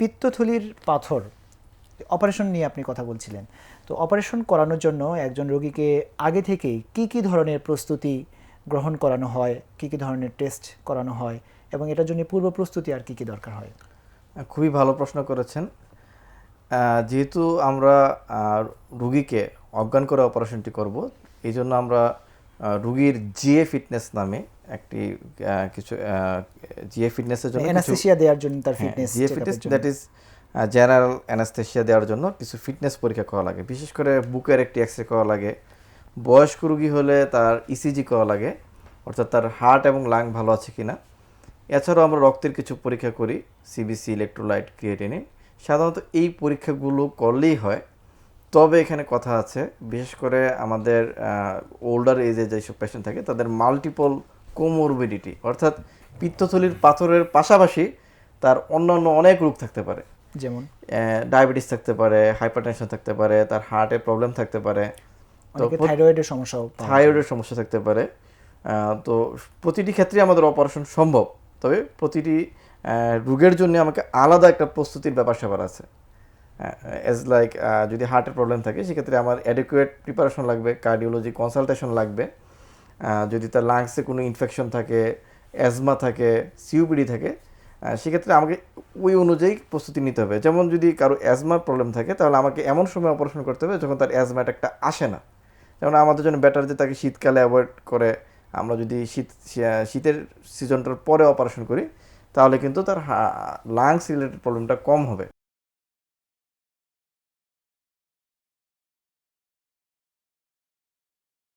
পিত্তথলির পাথর অপারেশন নিয়ে আপনি কথা বলছিলেন। তো অপারেশন করানোর জন্য একজন রোগীকে আগে থেকেই কি কি ধরনের প্রস্তুতি গ্রহণ করানো হয়, কি কি ধরনের টেস্ট করানো হয় এবং এটার জন্য পূর্ব প্রস্তুতি আর কি কি দরকার হয়? খুবই ভালো প্রশ্ন করেছেন। যেহেতু আমরা রুগীকে অজ্ঞান করে অপারেশনটি করব এই জন্য আমরা রুগীর জিএ ফিটনেস নামে একটি কিছু জিএ ফিটনেসের জন্য কিছু অ্যানাস্থেসিয়া দেওয়ার জন্য তার fitness GA fitness that is general anaesthesia দেওয়ার জন্য কিছু ফিটনেস পরীক্ষা করা লাগে। বিশেষ করে বুকের একটি এক্সরে করা লাগে বয়স্ক রুগী হলে তার ইসিজি করা লাগে অর্থাৎ তার হার্ট এবং লাং ভালো আছে কিনা। এছাড়াও আমরা রক্তের কিছু পরীক্ষা করি সিবিসি ইলেকট্রোলাইট ক্রিয়েটিনিন সাধারণত এই পরীক্ষাগুলো করলেই হয়। তবে এখানে কথা আছে বিশেষ করে আমাদের ওল্ডার এজে যেসব পেশেন্ট থাকে তাদের মাল্টিপল কোমোরবিডিটি অর্থাৎ পিত্তথলির পাথরের পাশাপাশি তার অন্যান্য অনেক রোগ থাকতে পারে। যেমন? ডায়াবেটিস থাকতে পারে হাইপারটেনশন থাকতে পারে তার হার্টের প্রবলেম থাকতে পারে। তো থাইরয়েডের সমস্যাও থাইরয়েডের সমস্যা থাকতে পারে। তো প্রতিটি ক্ষেত্রে আমাদের অপারেশন সম্ভব। তবে প্রতিটি রোগের জন্য আমাকে আলাদা একটা প্রস্তুতির ব্যাপার স্যাপার আছে। এজ লাইক যদি হার্টের প্রবলেম থাকে সেক্ষেত্রে আমার অ্যাডিকুয়েট প্রিপারেশন লাগবে কার্ডিওলজি কনসালটেশন লাগবে। যদি তার লাংসে কোনো ইনফেকশন থাকে অ্যাজমা থাকে, সিউপিডি থাকে সেক্ষেত্রে আমাকে ওই অনুযায়ী প্রস্তুতি নিতে হবে। যেমন যদি কারও অ্যাজমার প্রবলেম থাকে, তাহলে আমাকে এমন সময় অপারেশন করতে হবে যখন তার অ্যাজমা একটা আসে না। যেমন আমাদের জন্য ব্যাটার যে তাকে শীতকালে অ্যাভয়েড করে আমরা যদি শীত শীতের সিজনটার পরে অপারেশন করি, তাহলে কিন্তু তার লাংস রিলেটেড প্রবলেমটা কম হবে।